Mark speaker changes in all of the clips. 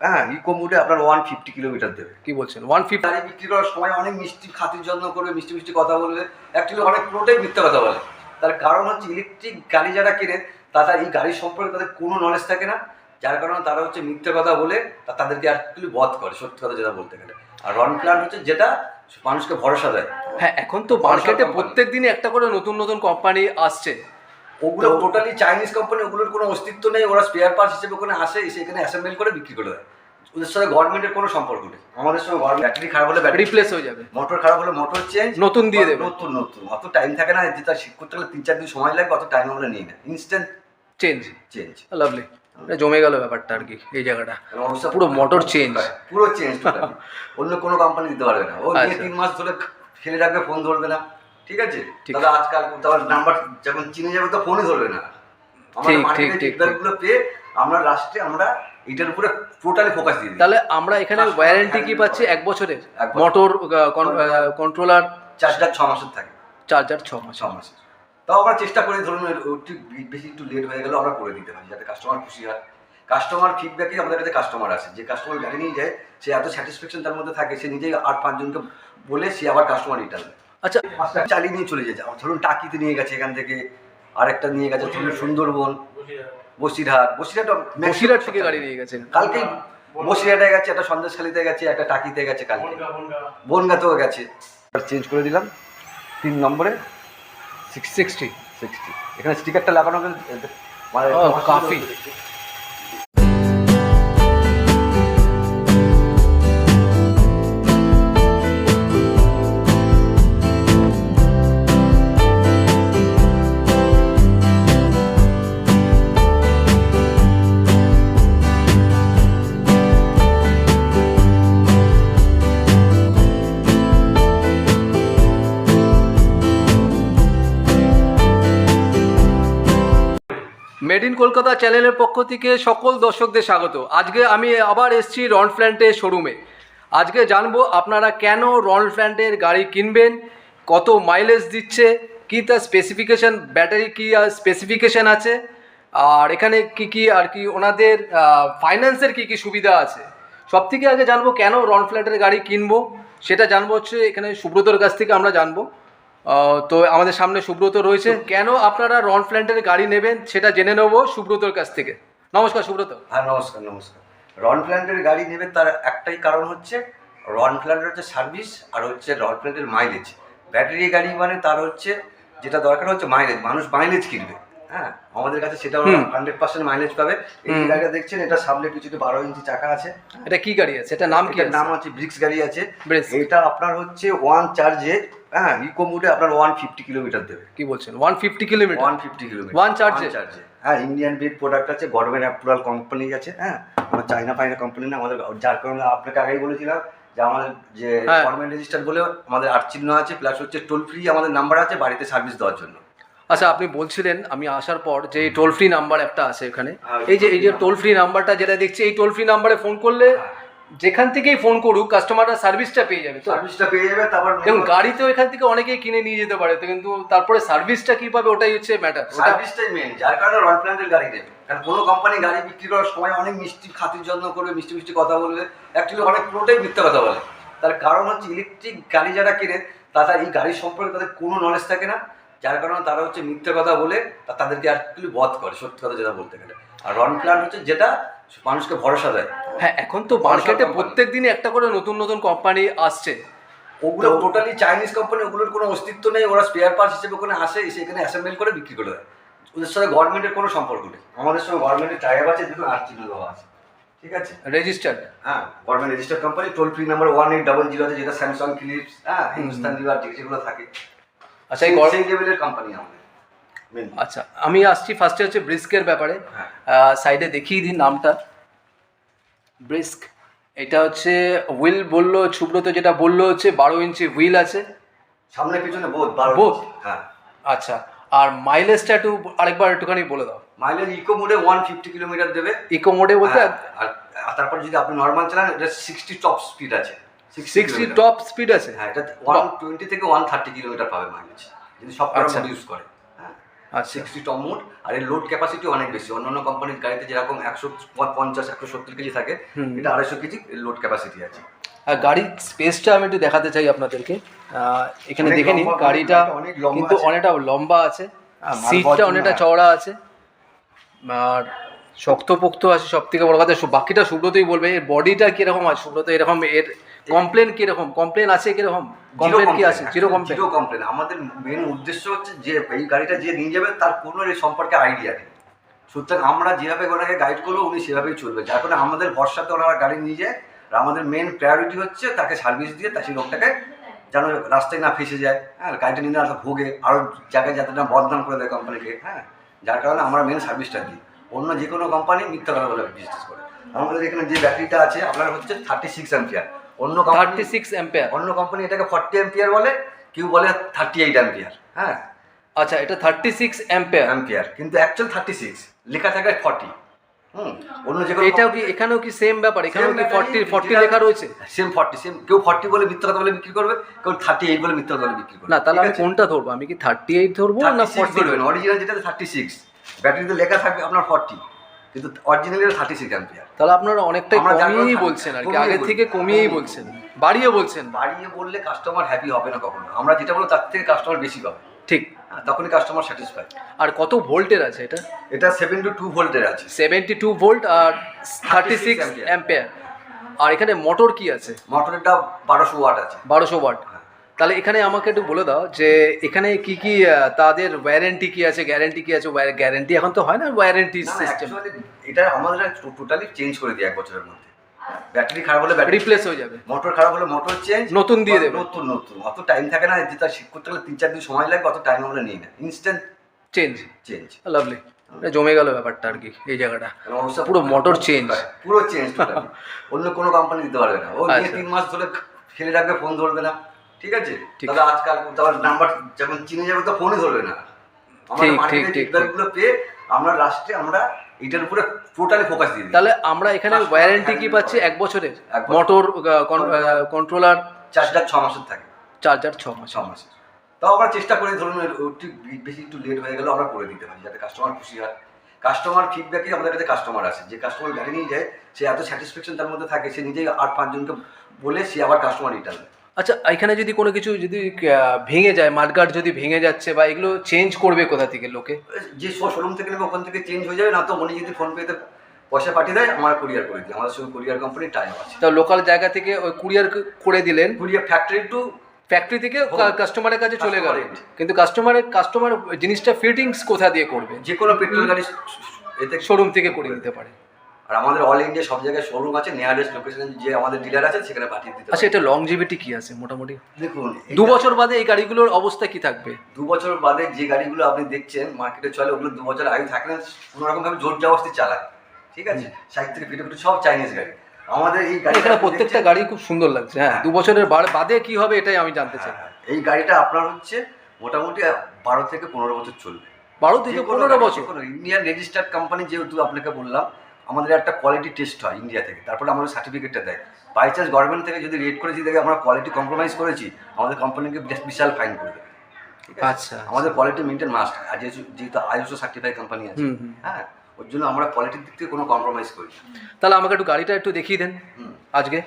Speaker 1: হ্যাঁ ইকো মুডে আপনার ওয়ান ফিফটি কিলোমিটার দেবে।
Speaker 2: কি বলছেন? ওয়ান ফিফটি
Speaker 1: গাড়ি বিক্রি করার সময় অনেক মিষ্টি খাতির যত্ন করবে মিষ্টি মিষ্টি কথা বলবে। অ্যাকচুয়ালি অনেক পুরোটাই মিথ্যা কথা বলে। তার কারণ হচ্ছে ইলেকট্রিক গাড়ি যারা কেনে তারা এই গাড়ি সম্পর্কে তাদের কোনো নলেজ থাকে না। যার কারণে তারা হচ্ছে মিথ্যা কথা বলে তাদেরকে অ্যাকচুয়ালি বধ করে সত্যি কথা যেটা বলতে গেলে। আর রন প্ল্যান হচ্ছে যেটা মানুষকে ভরসা দেয়।
Speaker 2: হ্যাঁ এখন তো মার্কেটে প্রত্যেক দিনই একটা করে নতুন নতুন কোম্পানি আসছে।
Speaker 1: ওগুলো টোটালি চাইনিজ কোম্পানি ওগুলোর কোনো অস্তিত্ব নেই ওরা স্পেয়ার পার্টস হিসেবে ওখানে আসে সেখানে অ্যাসেম্বল করে বিক্রি করে দেয়। ওদের সাথে গভর্নমেন্টের কোনো সম্পর্ক নেই। আমাদের সঙ্গে গভর্নমেন্ট ব্যাটারি খারাপ হলে ব্যাটারি
Speaker 2: রিপ্লেস হয়ে যাবে।
Speaker 1: মোটর খারাপ হলে মোটর চেঞ্জ
Speaker 2: নতুন দিয়ে দেবে।
Speaker 1: নতুন নতুন। অত টাইম থাকে না যেটা ঠিক করতে গেলে তিন চার দিন সময় লাগবে অত টাইম আমরা নিই না। ইনস্ট্যান্ট
Speaker 2: চেঞ্জ
Speaker 1: চেঞ্জ
Speaker 2: লাভলি জমে গেল ব্যাপারটা আর কি এই জায়গাটা। পুরো motor change।
Speaker 1: পুরো চেঞ্জ অন্য কোনো কোম্পানি দিতে পারবে না। ও
Speaker 2: আচ্ছা।
Speaker 1: তিন মাস ধরে ফেলে রাখবে ফোন ধরবে না। ঠিক আছে। তাহলে আজকাল তার নাম্বার যখন চিনে যাবে তো ফোনই ধরবে না। আমাদের মার্কেটে ফিডব্যাকগুলো পেয়ে আমরা লাস্টে আমরা এটার উপরে টোটালি ফোকাস দিই।
Speaker 2: তাহলে আমরা এখানে ওয়ারেন্টি কি পাচ্ছি? এক
Speaker 1: বছর।
Speaker 2: মোটর কন্ট্রোলার
Speaker 1: চার্জটা ছ মাসের থাকে।
Speaker 2: চার্জার ছ মাস
Speaker 1: ছ মাসের। তাও আমরা চেষ্টা করি ধরুন একটু বেশি একটু লেট হয়ে গেলে আমরা করে দিতে পারি যাতে কাস্টমার খুশি হয়। কাস্টমার ফিডব্যাকে আমাদের কাছে কাস্টমার আসে। যে কাস্টমার গাড়ি নিয়ে যায় সে এত স্যাটিসফ্যাকশন তার মধ্যে থাকে সে নিজেই আট পাঁচজনকে বলে সে আবার কাস্টমার রিটার্ন দেয়
Speaker 2: আচ্ছা
Speaker 1: চালিয়ে নিয়ে চলে আবার ধরুন টাকিতে নিয়ে গেছে এখান থেকে আরেকটা নিয়ে গেছে ধরুন সুন্দরবন বসিরহাট বসিরহাট
Speaker 2: বসিরহাট থেকে গাড়ি নিয়ে গেছেন
Speaker 1: কালকেই বসিরহাটে গেছে একটা সন্দেশখালিতে গেছে একটা টাকিতে গেছে কালকে। বনগাতেও গেছে। চেঞ্জ করে দিলাম তিন নম্বরে
Speaker 2: সিক্স সিক্সটি
Speaker 1: সিক্সটি এখানে স্টিকারটা লাগানো মানে
Speaker 2: কাফি। কলকাতা চ্যানেলের পক্ষ থেকে সকল দর্শকদের স্বাগত। আজকে আমি আবার এসেছি রন ফ্ল্যান্টের শোরুমে। আজকে জানব আপনারা কেন রন ফ্ল্যান্টের গাড়ি কিনবেন, কত মাইলেজ দিচ্ছে, কি তার স্পেসিফিকেশন ব্যাটারি কি আর স্পেসিফিকেশন আছে, আর এখানে কি কি আর কি ওনাদের ফাইন্যান্সের কি কি সুবিধা আছে। সব থেকে আগে জানব কেন রন ফ্ল্যাটের গাড়ি কিনবো, সেটা জানব হচ্ছে এখানে সুব্রতর কাছ থেকে আমরা জানব। তো আমাদের সামনে সুব্রত রয়েছে। কেন আপনারা রন ফ্ল্যান্ডের গাড়ি নেবেন সেটা জেনে নেব সুব্রতর কাছ থেকে। নমস্কার সুব্রত।
Speaker 1: হ্যাঁ নমস্কার নমস্কার। রন প্ল্যান্টের গাড়ি নেবে তার একটাই কারণ হচ্ছে রন প্ল্যান্টের হচ্ছে সার্ভিস আর হচ্ছে রন প্ল্যান্টের মাইলেজ। ব্যাটারি গাড়ি মানে তার হচ্ছে যেটা দরকার হচ্ছে মাইলেজ। মানুষ মাইলেজ কিনবে। হ্যাঁ আমাদের কাছে সেটা। হান্ড্রেড পার্সেন্ট মাইলেজ পাবে। এই গাড়িটা দেখছেন এটা সামনে কিছুতে বারো ইঞ্চি চাকা আছে।
Speaker 2: এটা কি গাড়ি আছে? এটা নাম কি আছে?
Speaker 1: নাম হচ্ছে ব্রিক্স গাড়ি আছে। এটা আপনার হচ্ছে ওয়ান চার্জে হ্যাঁ ইকো মুডে আপনার ওয়ান ফিফটি কিলোমিটার দেবে।
Speaker 2: কি বলছেন? One fifty kilometre
Speaker 1: one fifty kilometre
Speaker 2: charge এ?
Speaker 1: চার্জে হ্যাঁ ইন্ডিয়ান বিড প্রোডাক্ট আছে গভর্নমেন্ট অ্যাপ্রুভাল কোম্পানি আছে হ্যাঁ। আমার চাইনা ফাইনা কোম্পানি না আমাদের যার কারণে আপনাকে আগেই বলেছিলাম যে আমাদের যে
Speaker 2: হ্যাঁ।
Speaker 1: গভর্নমেন্ট রেজিস্টার বলে আমাদের আট চিহ্ন আছে প্লাস হচ্ছে টোল ফ্রি আমাদের নাম্বার আছে বাড়িতে সার্ভিস দেওয়ার জন্য।
Speaker 2: আচ্ছা আপনি বলছিলেন আমি আসার পর যে টোল ফ্রি নাম্বার একটা আছে এখানে।
Speaker 1: হ্যাঁ,
Speaker 2: এই যে এই যে টোল ফ্রি নাম্বারটা যেটা দেখছি এই টোল ফ্রি নাম্বারে ফোন করলে যেখান থেকেই ফোন করুক কাস্টমাররা সার্ভিসটা পেয়ে যাবে তো?
Speaker 1: সার্ভিসটা পেয়ে যাবে তারপর
Speaker 2: এবং গাড়িতেও এখান থেকে অনেকেই কিনে নিয়ে যেতে পারে তো কিন্তু তারপরে সার্ভিসটা কি পাবে ওটাই হচ্ছে ম্যাটার
Speaker 1: সার্ভিসটাই মেন যার কারণে রন প্ল্যান্টের গাড়ি নেবে কারণ কোনো কোম্পানি গাড়ি বিক্রি করার সময় অনেক মিষ্টি খাতির যত্ন করবে মিষ্টি মিষ্টি কথা বলবে। অ্যাকচুয়ালি অনেক পুরোটাই মিথ্যা কথা বলে। তার কারণ হচ্ছে ইলেকট্রিক গাড়ি যারা কেনে তারা এই গাড়ি সম্পর্কে তাদের কোনো নলেজ থাকে না। যার কারণে তারা হচ্ছে মিথ্যা কথা বলে তাদেরকে অ্যাকচুয়ালি বধ করে সত্যি কথা যেটা বলতে গেলে। আর রন প্ল্যান্ট হচ্ছে যেটা মানুষকে ভরসা দেয়।
Speaker 2: হ্যাঁ এখন তো মার্কেটে প্রত্যেক দিনই একটা করে নতুন নতুন কোম্পানি আসছে।
Speaker 1: ওগুলো টোটালি চাইনিজ কোম্পানি ওগুলোর কোনো অস্তিত্ব নেই ওরা স্পেয়ার পার্টস হিসেবে ওখানে আসে সেখানে অ্যাসেম্বল করে বিক্রি করে দেয়। ওদের সাথে গভর্নমেন্টের কোনো সম্পর্ক নেই। আমাদের সঙ্গে গভর্নমেন্টের টাইপ আছে দেখুন আর চিহ্ন দেওয়া আছে। ঠিক আছে?
Speaker 2: রেজিস্টার্ড
Speaker 1: হ্যাঁ government registered company toll free number one eight double zero আছে যেটা স্যামসাং ফিলিপস হ্যাঁ হিন্দুস্তান লিভার যেগুলো থাকে।
Speaker 2: আচ্ছা এই গর-
Speaker 1: সেই লেভেলের কোম্পানি আমাদের।
Speaker 2: আচ্ছা আমি আসছি ফার্স্টে হচ্ছে ব্রিস্কের ব্যাপারে।
Speaker 1: হ্যাঁ।
Speaker 2: সাইডে দেখিয়ে দিন নামটা। ব্রিস্ক এটা হচ্ছে হুইল বলল সুব্রত যেটা বলল হচ্ছে বারো ইঞ্চি হুইল আছে।
Speaker 1: সামনে পিছনে বোধ বারো
Speaker 2: Both?
Speaker 1: হ্যাঁ।
Speaker 2: আচ্ছা আর মাইলেজটা একটু আরেকবার একটুখানি বলে দাও।
Speaker 1: মাইলেজ ইকো মোডে ওয়ান ফিফটি কিলোমিটার দেবে।
Speaker 2: ইকো মোডে বলতে
Speaker 1: হ্যাঁ, আর আর তারপর যদি আপনি নর্মাল চালান এটা সিক্সটি টপ স্পিড আছে।
Speaker 2: সিক্সটি। টপ স্পিড আছে।
Speaker 1: হ্যাঁ এটা ওয়ান টোয়েন্টি থেকে ওয়ান থার্টি কিলোমিটার পাবে মাইলেজ যদি সব
Speaker 2: আচ্ছা।
Speaker 1: মোড ইউজ করে হ্যাঁ?
Speaker 2: আচ্ছা।
Speaker 1: সিক্সটি টপ মোড আর এর লোড ক্যাপাসিটি অনেক বেশি। অন্যান্য কোম্পানির গাড়িতে যেরকম একশো পঞ্চাশ একশো সত্তর কেজি থাকে এটা আড়াইশো কেজি লোড ক্যাপাসিটি আছে।
Speaker 2: আর গাড়ির স্পেসটা আমি একটু দেখাতে চাই আপনাদেরকে। এখানে দেখে নিন গাড়িটা কিন্তু অনেকটা লম্বা আছে।
Speaker 1: হ্যাঁ,
Speaker 2: সিটটা অনেকটা চওড়া আছে। আর শক্তপোক্ত আছে সব থেকে বড় কথা বাকিটা সুব্রতই বলবে। এর বডিটা কীরকম আছে? সুব্রত এরকম এর কমপ্লেন কীরকম? কমপ্লেন আছে কীরকম? কমপ্লেন কি আছে? জিরো কমপ্লেন
Speaker 1: জিরো কমপ্লেন আমাদের মেন উদ্দেশ্য হচ্ছে যে এই গাড়িটা যে নিয়ে যাবে তার কোনো এর সম্পর্কে আইডিয়া নেই। সুতরাং আমরা যেভাবে ওনাকে গাইড করব উনি সেভাবেই চলবে। যার কারণে আমাদের ভরসাতে ওনারা গাড়ি নিয়ে যায়। আর আমাদের মেন প্রায়োরিটি হচ্ছে তাকে সার্ভিস দিয়ে তার সেই লোকটাকে যেন রাস্তায় না ফেসে যায়। হ্যাঁ গাড়িটা নিয়ে না ভোগে। আরও জায়গায় যাতে না বদনাম করে দেয় কোম্পানিকে হ্যাঁ যার কারণে আমরা মেন সার্ভিসটা দিই। অন্য যে কোনো কোম্পানি মিথ্যা কথা বলে বিজনেস করে। আমাদের এখানে যে ব্যাটারিটা আছে আপনার হচ্ছে থার্টি সিক্স অ্যাম্পিয়ার অন্য
Speaker 2: থার্টি সিক্স অ্যাম্পেয়ার
Speaker 1: অন্য কোম্পানি এটাকে ফর্টি অ্যাম্পিয়ার বলে কেউ বলে থার্টি এইট অ্যাম্পিয়ার হ্যাঁ।
Speaker 2: আচ্ছা এটা থার্টি সিক্স অ্যাম্পেয়ার
Speaker 1: অ্যাম্পিয়ার কিন্তু অ্যাকচুয়াল থার্টি সিক্স লেখা থাকে ফর্টি হুম অন্য যে
Speaker 2: এটাও কি এখানেও কি সেম ব্যাপার? এখানেও কি ফর্টি ফর্টি লেখা রয়েছে?
Speaker 1: সেম ফর্টি সেম কেউ ফর্টি বলে মিথ্যা কথা বলে বিক্রি করবে কেউ থার্টি এইট বলে মিথ্যা কথা বলে বিক্রি করবে।
Speaker 2: না তাহলে আমি কোনটা ধরবো? আমি কি থার্টি এইট ধরবো না ফর্টি
Speaker 1: অরিজিনাল যেটা থার্টি সিক্স ব্যাটারিতে লেখা থাকবে আপনার ফর্টি কিন্তু অরিজিনালি থার্টি সিক্স অ্যাম্পিয়ার
Speaker 2: তাহলে আপনারা অনেকটাই কমিয়েই বলছেন আর কি আগের থেকে কমিয়েই বলছেন বাড়িয়ে বলছেন।
Speaker 1: বাড়িয়ে বললে কাস্টমার হ্যাপি হবে না কখনো। আমরা যেটা বলব তার থেকে কাস্টমার বেশি পাবে।
Speaker 2: ঠিক।
Speaker 1: হ্যাঁ, তখনই কাস্টমার স্যাটিসফাই
Speaker 2: আর কত ভোল্টের আছে এটা?
Speaker 1: এটা সেভেন টু টু ভোল্টের আছে।
Speaker 2: সেভেন্টি টু ভোল্ট আর থার্টি সিক্স। অ্যাম্পেয়ার আর এখানে মোটর কি আছে?
Speaker 1: মোটরেরটা বারোশো ওয়াট আছে।
Speaker 2: বারোশো ওয়াট। তাহলে এখানে আমাকে একটু বলে দাও যে এখানে কি কি তাদের ওয়ারেন্টি কি আছে গ্যারেন্টি কি আছে? গ্যারেন্টি এখন তো হয় না ওয়ারেন্টি সিস্টেম
Speaker 1: এটা আমাদের টোটালি চেঞ্জ করে দিই এক বছরের মধ্যে। ব্যাটারি খারাপ হলে ব্যাটারি
Speaker 2: রিপ্লেস হয়ে যাবে।
Speaker 1: মোটর খারাপ হলে মোটর চেঞ্জ
Speaker 2: নতুন দিয়ে দেবে।
Speaker 1: নতুন নতুন। অত টাইম থাকে না যেটা ঠিক করতে গেলে তিন চার দিন সময় লাগবে অত টাইম আমরা নিই না। ইনস্ট্যান্ট
Speaker 2: চেঞ্জ
Speaker 1: চেঞ্জ
Speaker 2: লাভলি জমে গেল ব্যাপারটা আর কি এই জায়গাটা। পুরো মোটর চেঞ্জ
Speaker 1: পুরো চেঞ্জ অন্য কোনো কোম্পানি দিতে পারবে না। ও
Speaker 2: আচ্ছা।
Speaker 1: তিন মাস ধরে ফেলে রাখবে ফোন ধরবে না। ঠিক আছে। তাহলে আজকাল তাহলে নাম্বার যখন চিনে যাবে তো ফোনই ধরবে না।
Speaker 2: ঠিক,
Speaker 1: market
Speaker 2: ঠিক, ঠিক,
Speaker 1: পেয়ে আমরা লাস্টে আমরা এটার উপরে টোটালি ফোকাস দিয়ে
Speaker 2: তাহলে আমরা এখানে ওয়ারেন্টি কি পাচ্ছি? এক বছরের। মোটর কন্ট্রোলার
Speaker 1: চার্জটা ছ মাসের থাকে।
Speaker 2: চার্জার ছ মাস
Speaker 1: ছ মাসের। তাও আমরা চেষ্টা করি ধরুন একটু বেশি একটু লেট হয়ে গেলে আমরা করে দিতে পারি যাতে কাস্টমার খুশি হয়। কাস্টমার আমাদের কাছে কাস্টমার আসে। যে কাস্টমার গাড়ি নিয়ে যায় সে এত স্যাটিসফ্যাকশন তার মধ্যে থাকে সে নিজেই আর পাঁচজনকে বলে সে আবার কাস্টমার রিটার্ন
Speaker 2: আচ্ছা এখানে যদি কোনো কিছু যদি ভেঙে যায় মাঠগার্ড যদি ভেঙে যাচ্ছে বা এগুলো চেঞ্জ করবে কোথা থেকে লোকে?
Speaker 1: যে শোরুম থেকে নেবে ওখান থেকে চেঞ্জ হয়ে যাবে না তো উনি যদি ফোন পেতে পয়সা পাঠিয়ে দেয় আমার কুরিয়ার করে দিই। আমাদের সঙ্গে কুরিয়ার কোম্পানি টাইম আছে।
Speaker 2: তা লোকাল জায়গা থেকে ওই কুরিয়ার করে দিলেন?
Speaker 1: কুরিয়ার ফ্যাক্টরি টু
Speaker 2: ফ্যাক্টরি থেকে কাস্টমারের কাছে চলে গেল। কিন্তু কাস্টমারের কাস্টমার জিনিসটা ফিটিংস কোথা দিয়ে করবে?
Speaker 1: যে কোনো পেট্রোল গাড়ি এতে
Speaker 2: শোরুম থেকে করে দিতে পারে।
Speaker 1: আর আমাদের অল ইন্ডিয়া সব জায়গায় শোরুম আছে নিয়ারেস্ট লোকেশনে যে আমাদের ডিলার আছে সেখানে পাঠিয়ে দিতে
Speaker 2: আচ্ছা। এটা লংজিভিটি কি আছে মোটামুটি?
Speaker 1: দেখুন
Speaker 2: দু বছর বাদে এই গাড়িগুলোর অবস্থা কি থাকবে?
Speaker 1: দু বছর বাদে যে গাড়িগুলো আপনি দেখছেন মার্কেটে চলে ওগুলো দু বছর আগে থাকে না কোনো রকম ভাবে জোর জবস্তি চালায়। ঠিক আছে? সাইড থেকে ফিটে ফিটে সব চাইনিজ গাড়ি। আমাদের এই গাড়ি
Speaker 2: এখানে প্রত্যেকটা গাড়ি খুব সুন্দর লাগছে হ্যাঁ
Speaker 1: হ্যাঁ।
Speaker 2: দু বছরের বাদে কি হবে এটাই আমি জানতে চাই।
Speaker 1: এই গাড়িটা আপনার হচ্ছে মোটামুটি বারো থেকে পনেরো বছর চলবে।
Speaker 2: বারো থেকে পনেরো বছর?
Speaker 1: ইন্ডিয়ান রেজিস্টার্ড কোম্পানি যেহেতু আপনাকে বললাম আমাদের একটা কোয়ালিটি টেস্ট হয় ইন্ডিয়া থেকে। তারপরে আমাদের সার্টিফিকেটটা দেয়। বাই চান্স গভর্নমেন্ট থেকে যদি রেট করেছি দেখে আমরা কোয়ালিটি কম্প্রোমাইজ করেছি আমাদের কোম্পানিকে বিশাল ফাইন করে দেবে।
Speaker 2: আচ্ছা
Speaker 1: আমাদের কোয়ালিটি মেনটেন মাস্ট আর যেহেতু আইএসও সার্টিফাইড কোম্পানি আছে। হ্যাঁ? ওর জন্য আমরা কোয়ালিটির দিক থেকে কোনো কম্প্রোমাইজ করি
Speaker 2: তাহলে আমাকে একটু গাড়িটা একটু দেখিয়ে দেন
Speaker 1: হুম।
Speaker 2: আজকে।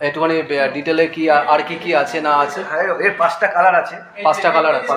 Speaker 2: একটুখানি ডিটেলে কি আর- কি কি আছে না আছে?
Speaker 1: হ্যাঁ এর পাঁচটা কালার আছে।
Speaker 2: পাঁচটা কালার আছে।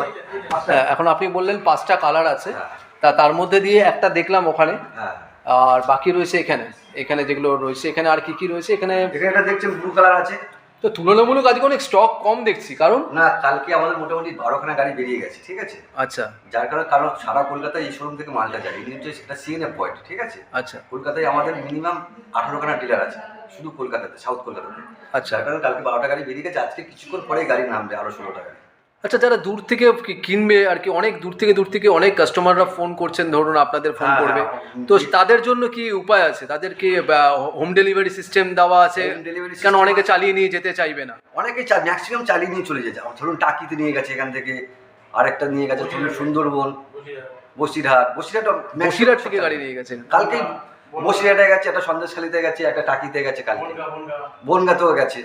Speaker 2: হ্যাঁ এখন আপনি বললেন পাঁচটা কালার আছে। তা তার মধ্যে দিয়ে একটা দেখলাম ওখানে।
Speaker 1: হ্যাঁ।
Speaker 2: আর বাকি রয়েছে এখানে। এখানে যেগুলো রয়েছে এখানে আর কি কি রয়েছে? এখানে
Speaker 1: একটা দেখছেন ব্লু কালার আছে।
Speaker 2: তো তুলনামূলক আজকে অনেক স্টক কম দেখছি কারণ?
Speaker 1: না কালকে আমাদের মোটামুটি বারোখানা গাড়ি বেরিয়ে গেছে ঠিক আছে?
Speaker 2: আচ্ছা।
Speaker 1: যার কারণে কারণ সারা কলকাতায় এই শোরুম থেকে মালটা যায়। এই হচ্ছে সেটা সিএনএফ পয়েন্ট ঠিক আছে?
Speaker 2: আচ্ছা।
Speaker 1: কলকাতায় আমাদের মিনিমাম আঠারোখানা ডিলার আছে শুধু কলকাতাতে সাউথ কলকাতাতে।
Speaker 2: আচ্ছা।
Speaker 1: কারণে কালকে বারোটা গাড়ি বেরিয়ে গেছে আজকে কিছুক্ষণ পরে গাড়ি নামবে আরও ষোলোটা গাড়ি।
Speaker 2: আচ্ছা যারা দূর থেকে কি- কিনবে আর কি অনেক দূর থেকে দূর থেকে অনেক কাস্টমাররা ফোন করছেন ধরুন আপনাদের ফোন
Speaker 1: হ্যাঁ,
Speaker 2: করবে।
Speaker 1: হ্যাঁ।
Speaker 2: তো তাদের জন্য কি উপায় আছে? তাদের কি হোম ডেলিভারি সিস্টেম দেওয়া আছে? কেন অনেকে চালিয়ে নিয়ে যেতে চাইবে না?
Speaker 1: অনেকে ম্যাক্সিমাম চালিয়ে নিয়ে চলে যায় ধরুন টাকিতে নিয়ে গেছে এখান থেকে আরেকটা নিয়ে গেছে ধরুন সুন্দরবন বসিরহাট। বসিরহাট
Speaker 2: বসিরহাট থেকে গাড়ি নিয়ে গেছেন।
Speaker 1: কালকে বসিরহাটে গেছে একটা সন্দেশখালিতে গেছে একটা টাকিতে গেছে কালকে। বনগাতেও গেছে।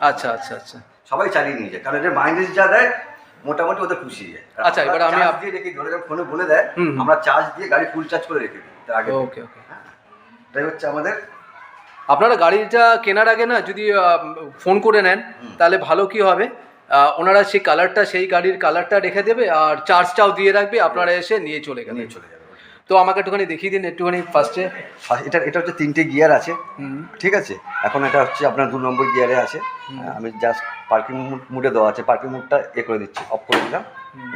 Speaker 2: আচ্ছা আচ্ছা আচ্ছা।
Speaker 1: সবাই চালিয়ে নিয়ে যায়। কারণ এদের মাইলেজ যা দেয় মোটামুটি ওদের খুশি যায়।
Speaker 2: আচ্ছা, এবার আমি
Speaker 1: আপনি রেখে ধরে ফোনে বলে দেয়। আমরা চার্জ দিয়ে গাড়ি ফুল চার্জ করে রেখে দিই তার আগে
Speaker 2: ওকে ওকে
Speaker 1: এটাই হচ্ছে আমাদের
Speaker 2: আপনারা গাড়িটা কেনার আগে না যদি ফোন করে নেন তাহলে ভালো কি হবে? ওনারা সেই কালারটা সেই গাড়ির কালারটা রেখে দেবে আর চার্জটাও দিয়ে রাখবে আপনারা এসে নিয়ে চলে গেলে
Speaker 1: নিয়ে চলে যাবে
Speaker 2: তো আমাকে একটুখানি দেখিয়ে দিন একটুখানি ফার্স্টে
Speaker 1: এটা এটা হচ্ছে তিনটে গিয়ার আছে। ঠিক আছে? এখন এটা হচ্ছে আপনার দু নম্বর গিয়ারে আছে। আমি জাস্ট পার্কিং মুডে দেওয়া আছে। পার্কিং মুডটা এ করে দিচ্ছি। অফ করে দিলাম।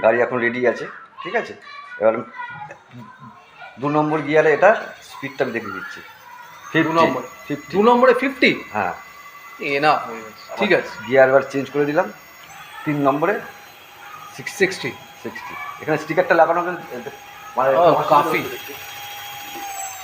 Speaker 1: গাড়ি এখন রেডি আছে। ঠিক আছে? এবার আমি দু নম্বর গিয়ারে এটা স্পিডটা আমি দেখে দিচ্ছি।
Speaker 2: দু নম্বর। দু নম্বরে ফিফটি
Speaker 1: হ্যাঁ।
Speaker 2: এ না ঠিক আছে।
Speaker 1: গিয়ার এবার চেঞ্জ করে দিলাম। তিন নম্বরে সিক্স
Speaker 2: সিক্সটি
Speaker 1: সিক্সটি এখানে স্টিকারটা লাগানো মানে
Speaker 2: কাফি।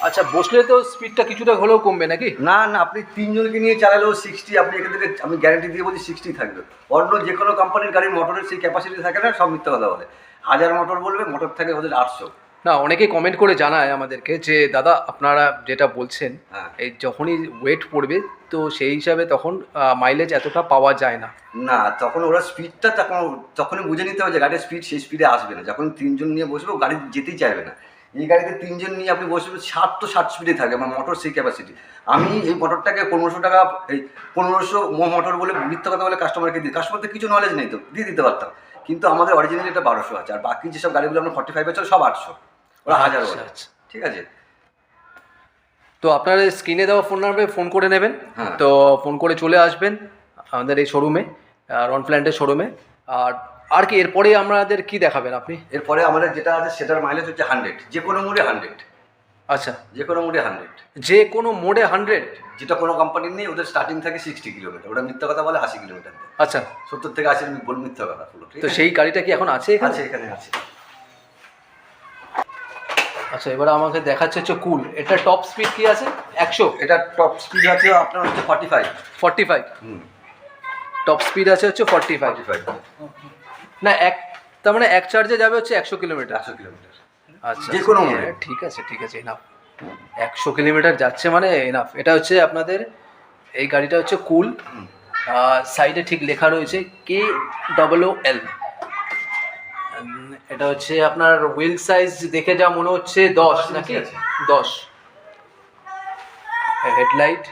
Speaker 2: আচ্ছা বসলে তো স্পিডটা কিছুটা হলেও কমবে নাকি?
Speaker 1: না না আপনি তিনজনকে নিয়ে চালালেও সিক্সটি আপনি এখান থেকে আমি গ্যারান্টি দিয়ে বলছি সিক্সটি থাকবে। অন্য যে কোনো কোম্পানির গাড়ির মোটরের সেই ক্যাপাসিটি থাকে না সব মিথ্যা কথা বলে। হাজার মোটর বলবে মোটর থাকে ওদের আটশো।
Speaker 2: না অনেকেই কমেন্ট করে জানায় আমাদেরকে যে দাদা আপনারা যেটা বলছেন
Speaker 1: হ্যাঁ।
Speaker 2: এই যখনই ওয়েট পড়বে তো সেই হিসাবে তখন মাইলেজ এতটা পাওয়া যায় না।
Speaker 1: না তখন ওরা স্পিডটা তখন তখনই বুঝে নিতে হবে যে গাড়ির স্পিড সেই স্পিডে আসবে না। যখন তিনজন নিয়ে বসবে গাড়ি যেতেই চাইবে না। এই গাড়িতে তিনজন নিয়ে আপনি বসবে ষাট তো ষাট স্পিডে থাকে আমার মোটর সেই ক্যাপাসিটি আমি এই মোটরটাকে পনেরোশো টাকা এই পনেরোশো মোটর বলে মিথ্যা কথা বলে কাস্টমারকে দিই। কাস্টমার তো কিছু নলেজ নেই তো দিয়ে দিতে পারতাম। কিন্তু আমাদের অরিজিনাল এটা বারোশো আছে আর বাকি যেসব গাড়িগুলো আমরা ফর্টি ফাইভ আছে সব আটশো। ওরা হাজার
Speaker 2: আচ্ছা, আচ্ছা।
Speaker 1: ঠিক আছে?
Speaker 2: তো আপনারা স্ক্রিনে দেওয়া ফোন নাম্বারে ফোন করে নেবেন।
Speaker 1: হ্যাঁ।
Speaker 2: তো ফোন করে চলে আসবেন আমাদের এই শোরুমে রন প্ল্যান্টের শোরুমে আর আর কি এরপরে আমাদের কি দেখাবেন আপনি?
Speaker 1: এরপরে আমাদের যেটা আছে সেটার মাইলেজ হচ্ছে হান্ড্রেড যে কোনো মোড়ে হান্ড্রেড
Speaker 2: আচ্ছা।
Speaker 1: যে কোনো মোড়ে হান্ড্রেড
Speaker 2: যে কোনো মোডে হান্ড্রেড
Speaker 1: যেটা কোনো কোম্পানির নেই ওদের স্টার্টিং থাকে সিক্সটি কিলোমিটার ওটা মিথ্যা কথা বলে আশি কিলোমিটার
Speaker 2: আচ্ছা।
Speaker 1: সত্তর থেকে আশি বল মিথ্যা কথা
Speaker 2: তো সেই গাড়িটা কি এখন আছে
Speaker 1: আছে এখানে আছে।
Speaker 2: আচ্ছা এবার আমাকে দেখাচ্ছে হচ্ছে কুল। এটা টপ স্পিড কি আছে? একশো?
Speaker 1: এটা টপ স্পিড আছে আপনার হচ্ছে ফর্টি ফাইভ
Speaker 2: ফর্টি ফাইভ
Speaker 1: হুম।
Speaker 2: টপ স্পিড আছে হচ্ছে ফর্টি ফাইভ
Speaker 1: ফাইভ
Speaker 2: না এক তার মানে এক চার্জে যাবে হচ্ছে একশো কিলোমিটার
Speaker 1: একশো কিলোমিটার
Speaker 2: আচ্ছা।
Speaker 1: যে কোনো
Speaker 2: আচ্ছা, ঠিক আছে ঠিক আছে এনাফ একশো কিলোমিটার যাচ্ছে মানে এনাফ এটা হচ্ছে আপনাদের এই গাড়িটা হচ্ছে কুল। সাইডে ঠিক লেখা রয়েছে কে ডবল ও এল এটা হচ্ছে আপনার হুইল সাইজ দেখে যা মনে হচ্ছে দশ নাকি। দশ। হেডলাইট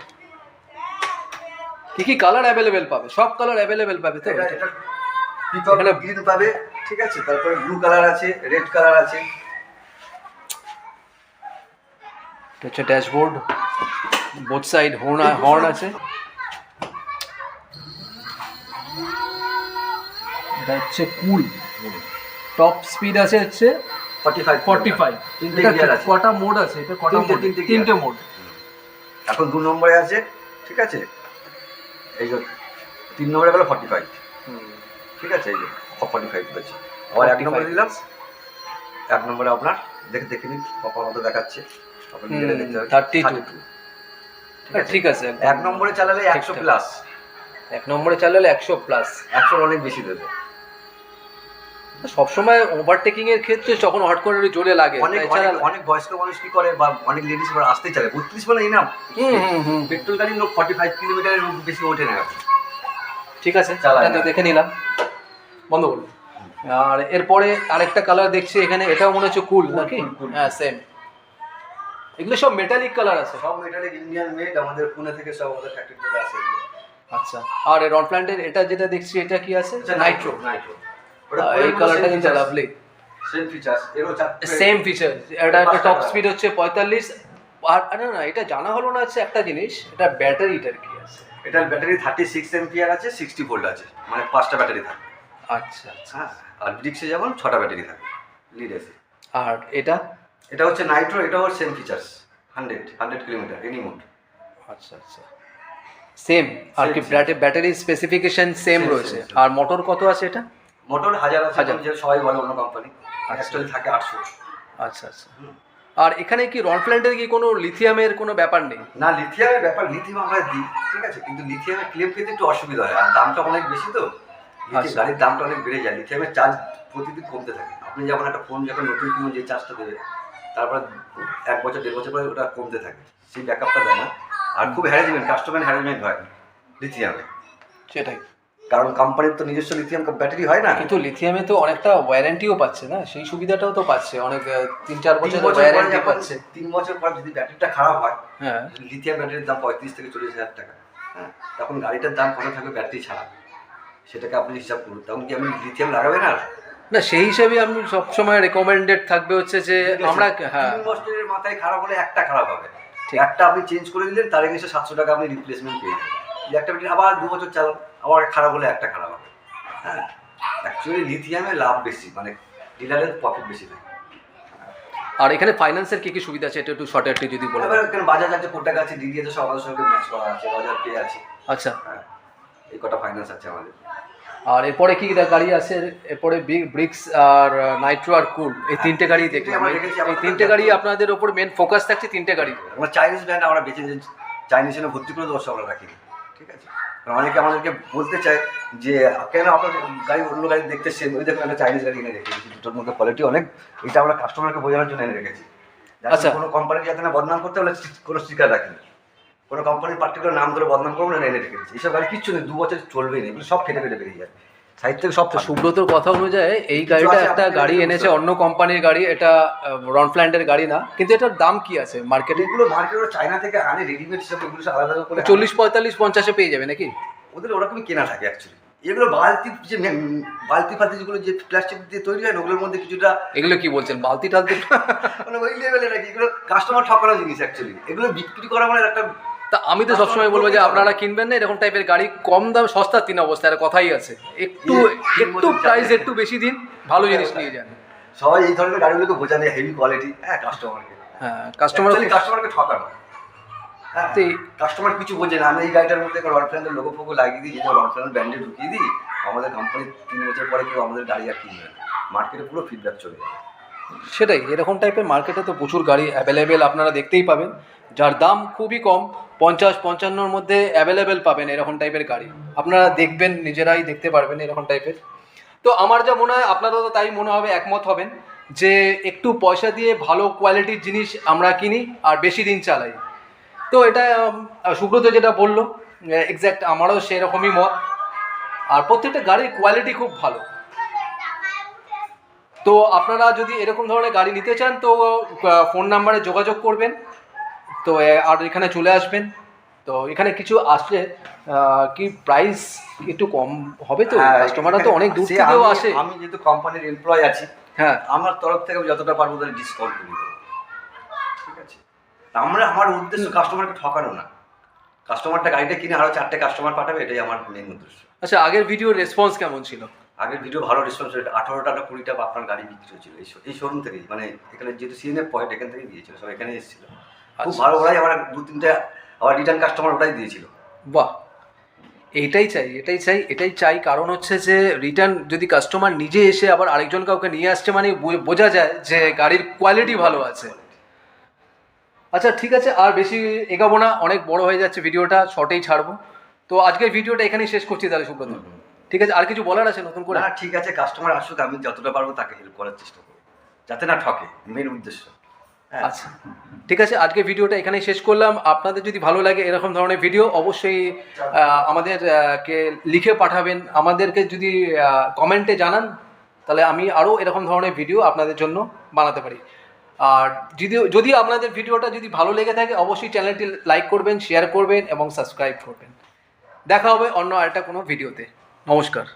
Speaker 2: কি কি কালার অ্যাভেলেবেল পাবে? সব কালার অ্যাভেলেবেল পাবে তো? এখানে-
Speaker 1: গ্রিন পাবে ঠিক আছে? তারপরে ব্লু কালার আছে রেড কালার আছে।
Speaker 2: এটা হচ্ছে dashboard both side horn horn আছে। এটা হচ্ছে কুল টপ স্পিড আছে হচ্ছে
Speaker 1: ফর্টি ফাইভ
Speaker 2: ফর্টি ফাইভ
Speaker 1: তিনটে
Speaker 2: কটা মোড আছে? এটা কটা
Speaker 1: তিনটে,
Speaker 2: মোড
Speaker 1: তিনটে
Speaker 2: মোড
Speaker 1: এখন দু নম্বরে আছে ঠিক আছে? এই যে তিন নম্বরে গেল ফর্টি ফাইভ ঠিক আছে? এই যে ফর্টি ফাইভ আছে আবার এক নম্বরে দিলাম। এক নম্বরে আপনার দেখে দেখে নিন কখন মতো দেখাচ্ছে। আপনার নিজেরা দেখতে হবে।
Speaker 2: 32
Speaker 1: 32
Speaker 2: হ্যাঁ, ঠিক আছে
Speaker 1: এক নম্বরে চালালে একশো প্লাস
Speaker 2: এক নম্বরে চালালে একশো প্লাস
Speaker 1: একশোর অনেক বেশি দেবে।
Speaker 2: সবসময় ওভারটেকিং এর ক্ষেত্রে যখন হট করে জোরে লাগে
Speaker 1: অনেক অনেক বয়স্ক মানুষ কি করে বা অনেক লেডিস আবার আসতেই চালে বত্রিশ মানে এই না। পেট্রোল গাড়ির লোক ফর্টি ফাইভ কিলোমিটারের বেশি ওঠে না।
Speaker 2: ঠিক আছে। দেখে নিলাম। বন্ধ করুন। আর এরপরে আরেকটা কালার দেখছি এখানে এটাও মনে হচ্ছে কুল নাকি. হ্যাঁ সেম এগুলো সব মেটালিক কালার আছে?
Speaker 1: সব মেটালিক ইন্ডিয়ান মেড আমাদের পুনে থেকে সব আমাদের ফ্যাক্টরি থেকে আসে
Speaker 2: আচ্ছা। আর রন প্ল্যান্টের এটা যেটা দেখছি এটা কি আছে? নাইট্রো
Speaker 1: নাইট্রো
Speaker 2: এই কালারটা কিন্তু লাভলি
Speaker 1: সেম ফিচার্স এরও
Speaker 2: সেম ফিচার এটা একটা টপ স্পিড হচ্ছে পঁয়তাল্লিশ। আর আর না না এটা জানা হলো না হচ্ছে একটা জিনিস এটা ব্যাটারিটার কি আছে?
Speaker 1: এটার ব্যাটারি থার্টি সিক্স এমপিআর আছে সিক্সটি ভোল্ট আছে মানে পাঁচটা ব্যাটারি থাকে
Speaker 2: আচ্ছা আচ্ছা।
Speaker 1: হ্যাঁ আর যেমন ছটা ব্যাটারি লিড
Speaker 2: আর এটা?
Speaker 1: এটা হচ্ছে নাইট্রো এটাও same features hundred hundred kilometre any mode
Speaker 2: আচ্ছা আচ্ছা। সেম আর কি. ব্যাটারি স্পেসিফিকেশন সেম রয়েছে. আর মোটর কত আছে এটা?
Speaker 1: মোটর হাজার আছে
Speaker 2: হাজার।
Speaker 1: সবাই বলে অন্য কোম্পানি
Speaker 2: আচ্ছা।
Speaker 1: অ্যাকচুয়ালি থাকে আটশো।
Speaker 2: আচ্ছা আচ্ছা। আর এখানে কি রন প্ল্যান্টের কি কোনো লিথিয়ামের কোনো ব্যাপার নেই?
Speaker 1: না লিথিয়ামের ব্যাপার লিথিয়াম আমরা দিই ঠিক আছে? কিন্তু লিথিয়ামের ক্লেম পেতে একটু অসুবিধা হয় আর দামটা অনেক বেশি তো।
Speaker 2: আচ্ছা।
Speaker 1: গাড়ির দামটা অনেক বেড়ে যায় লিথিয়ামের চার্জ প্রতিদিন কমতে থাকে। আপনি যেমন একটা ফোন যখন নতুন কিনুন যে চার্জটা দেবে তারপর এক বছর দেড় বছর পরে ওটা কমতে থাকে। সেই ব্যাকআপটা দেয় না। আর খুব হ্যারাসমেন্ট কাস্টমার হ্যারাসমেন্ট হয় লিথিয়ামে
Speaker 2: সেটাই।
Speaker 1: কারণ কোম্পানির তো নিজস্ব লিথিয়াম ব্যাটারি হয় না।
Speaker 2: কিন্তু লিথিয়ামে তো অনেকটা ওয়ারেন্টিও পাচ্ছে না সেই সুবিধাটাও তো পাচ্ছে। অনেক তিন চার
Speaker 1: বছর
Speaker 2: ওয়ারেন্টি পাচ্ছে।
Speaker 1: তিন বছর পর যদি ব্যাটারিটা খারাপ হয়
Speaker 2: হ্যাঁ।
Speaker 1: লিথিয়াম ব্যাটারির দাম পঁয়ত্রিশ থেকে চল্লিশ হাজার টাকা হ্যাঁ। তখন গাড়িটার দাম কত থাকবে ব্যাটারি ছাড়া? সেটাকে আপনি হিসাব করুন। তখন কি আপনি লিথিয়াম লাগাবেন আর?
Speaker 2: না সেই হিসাবে আমি সবসময় রেকমেন্ডেড থাকবে হচ্ছে যে আমরা হ্যাঁ।
Speaker 1: তিন বছরের মাথায় খারাপ হলে একটা খারাপ হবে।
Speaker 2: ঠিক।
Speaker 1: একটা আপনি চেঞ্জ করে দিলেন তার এগেন্সে সাতশো টাকা আপনি রিপ্লেসমেন্ট পেয়ে যাবেন। একটা ব্যাটারি আবার দু বছর চালান। আবার খারাপ হলে একটা খারাপ হবে। হ্যাঁ অ্যাকচুয়ালি লিথিয়ামে লাভ বেশি মানে ডিলারের প্রফিট বেশি থাকে।
Speaker 2: আর এখানে ফাইন্যান্সের কি কি সুবিধা আছে? এটা একটু শর্টে একটু যদি বলে
Speaker 1: এবার এখানে বাজাজ আছে কোটাক আছে ডিডি আছে সব আমাদের সঙ্গে ম্যাচ করা আছে বাজার পে আছে।
Speaker 2: আচ্ছা।
Speaker 1: হ্যাঁ এই কটা ফাইন্যান্স আছে আমাদের।
Speaker 2: আর এরপরে কি গাড়ি আছে? এরপরে বিগ ব্রিক্স আর নাইট্রো আর কুল এই তিনটে গাড়ি দেখলাম।
Speaker 1: আমরা
Speaker 2: এই- তিনটে গাড়ি আপনাদের ওপর মেন ফোকাস থাকছে তিনটে গাড়ি।
Speaker 1: আমরা চাইনিজ ব্র্যান্ড আমরা বেছে চাইনিজ ভর্তি করে দর্শক আমরা রাখি। ঠিক আছে? অনেকে আমাদেরকে বলতে চায় যে কেন আপনার গাড়ি অন্য গাড়ি দেখতে সেম ওই দেখুন একটা চাইনিজ গাড়ি এনে রেখেছি। দুটোর মধ্যে কোয়ালিটি অনেক। এটা আমরা কাস্টমারকে বোঝানোর জন্য এনে রেখেছি।
Speaker 2: আচ্ছা।
Speaker 1: কোনো কোম্পানি যাতে না বদনাম করতে হলে কোনো স্টিকার রাখিনি কোনো কোম্পানির পার্টিকুলার নাম ধরে বদনাম করব না এনে রেখেছি। এইসব গাড়ি কিচ্ছু নেই দু বছর চলবেই না। এগুলো সব ফেটে ফেটে বেরিয়ে যায়। থেকে সব
Speaker 2: সুব্রতর কথা অনুযায়ী এই গাড়িটা একটা গাড়ি এনেছে অন্য কোম্পানির গাড়ি এটা রনফ্ল্যান্ডের গাড়ি না কিন্তু এটার দাম কি আছে মার্কেটে
Speaker 1: এগুলো মার্কেটে চায়না থেকে আনে রেডিমেড হিসাবে এগুলো আলাদা করে
Speaker 2: চল্লিশ পঁয়তাল্লিশ পঞ্চাশে পেয়ে যাবে নাকি?
Speaker 1: ওদের ওরকমই কেনা থাকে অ্যাকচুয়ালি এগুলো বালতি যে বালতি ফালতি যেগুলো যে প্লাস্টিক দিয়ে তৈরি হয় ওগুলোর মধ্যে কিছুটা
Speaker 2: এগুলো কি বলছেন বালতি টালতি?
Speaker 1: মানে ওই লেভেলে নাকি এগুলো কাস্টমার ঠকানো জিনিস অ্যাকচুয়ালি এগুলো বিক্রি করা মানে একটা
Speaker 2: তা আমি তো সবসময় বলব যে আপনারা কিনবেন না এরকম টাইপের গাড়ি কম দাম সস্তা তিন অবস্থায় আর কথাই আছে। একটু একটু প্রাইস একটু বেশি দিন ভালো জিনিস নিয়ে যান।
Speaker 1: সবাই এই ধরনের গাড়িগুলোকে বোঝানো হেভি কোয়ালিটি হ্যাঁ কাস্টমারকে
Speaker 2: হ্যাঁ কাস্টমার
Speaker 1: কাস্টমারকে ঠকানো। হ্যাঁ কাস্টমার কিছু বোঝে না। আমি এই গাড়িটার মধ্যে রড ফ্ল্যান্ডের লোগো ফোগো লাগিয়ে দিই যেটা রড ফ্ল্যান্ড ব্র্যান্ডে ঢুকিয়ে দিই আমাদের কোম্পানি তিন বছর পরে কেউ আমাদের গাড়ি আর কিনবে না। মার্কেটে পুরো ফিডব্যাক চলে যায়
Speaker 2: সেটাই এরকম টাইপের মার্কেটে তো প্রচুর গাড়ি অ্যাভেলেবেল আপনারা দেখতেই পাবেন। যার দাম খুবই কম, পঞ্চাশ, পঞ্চান্নর মধ্যে অ্যাভেলেবেল পাবেন এরকম টাইপের গাড়ি। আপনারা দেখবেন, নিজেরাই দেখতে পারবেন এরকম টাইপের তো আমার যা মনে হয় আপনারা তো তাই মনে হবে, একমত হবেন যে একটু পয়সা দিয়ে ভালো কোয়ালিটির জিনিস আমরা কিনি আর বেশি দিন চালাই। তো এটা সুব্রত যেটা বলল এক্স্যাক্ট আমারও সেরকমই মত। আর প্রত্যেকটা গাড়ির কোয়ালিটি খুব ভালো। তো আপনারা যদি এরকম ধরনের গাড়ি নিতে চান, তো ফোন নাম্বারে যোগাযোগ করবেন। তো আর এখানে চলে আসবেন। তো এখানে কিছু আসলে কি প্রাইস একটু কম হবে তো?
Speaker 1: হ্যাঁ,
Speaker 2: কাস্টমাররা তো অনেক দূর থেকেও আসে।
Speaker 1: আমি যেহেতু কোম্পানির এমপ্লয় আছি
Speaker 2: হ্যাঁ।
Speaker 1: আমার তরফ থেকে আমি যতটা পারব তাদের ডিসকাউন্ট করে দেবো। ঠিক আছে? আমরা আমার উদ্দেশ্য কাস্টমারকে ঠকানো না। কাস্টমারটা গাড়িটা কিনে আরও চারটে কাস্টমার পাঠাবে এটাই আমার মেন উদ্দেশ্য।
Speaker 2: আচ্ছা আগের ভিডিওর রেসপন্স কেমন ছিল?
Speaker 1: আগের ভিডিও ভালো রেসপন্স হয়েছে আঠারো টাকা কুড়ি টাকা আপনার গাড়ি বিক্রি হচ্ছিল এই এই শোরুম থেকেই মানে এখানে যেহেতু সিএনএফ পয়েন্ট এখান থেকেই দিয়েছিল সব এখানে এসেছিল। খুব
Speaker 2: আচ্ছা।
Speaker 1: ভালো ওরাই আমার দু তিনটে আবার রিটার্ন কাস্টমার ওটাই দিয়েছিল।
Speaker 2: বাহ। এইটাই চাই এটাই চাই এটাই চাই। কারণ হচ্ছে যে রিটার্ন যদি কাস্টমার নিজে এসে আবার আরেকজন কাউকে নিয়ে আসছে মানে বোঝা যায় যে গাড়ির কোয়ালিটি ভালো আছে। আচ্ছা ঠিক আছে আর বেশি এগাবো না অনেক বড় হয়ে যাচ্ছে ভিডিওটা শর্টেই ছাড়বো। তো আজকের ভিডিওটা এখানেই শেষ করছি তাহলে সুব্রত। ঠিক আছে আর কিছু বলার আছে নতুন করে?
Speaker 1: না ঠিক আছে কাস্টমার আসুক আমি যতটা পারব তাকে হেল্প করার চেষ্টা করব। যাতে না ঠকে মেন উদ্দেশ্য।
Speaker 2: আচ্ছা ঠিক আছে, আজকে ভিডিওটা এখানেই শেষ করলাম। আপনাদের যদি ভালো লাগে এরকম ধরনের ভিডিও, অবশ্যই আমাদের কে লিখে পাঠাবেন। আমাদেরকে যদি কমেন্টে জানান, তাহলে আমি আরও এরকম ধরনের ভিডিও আপনাদের জন্য বানাতে পারি। আর যদি যদি আপনাদের ভিডিওটা যদি ভালো লেগে থাকে, অবশ্যই চ্যানেলটি লাইক করবেন শেয়ার করবেন এবং সাবস্ক্রাইব করবেন। দেখা হবে অন্য আরেকটা কোনো ভিডিওতে। নমস্কার।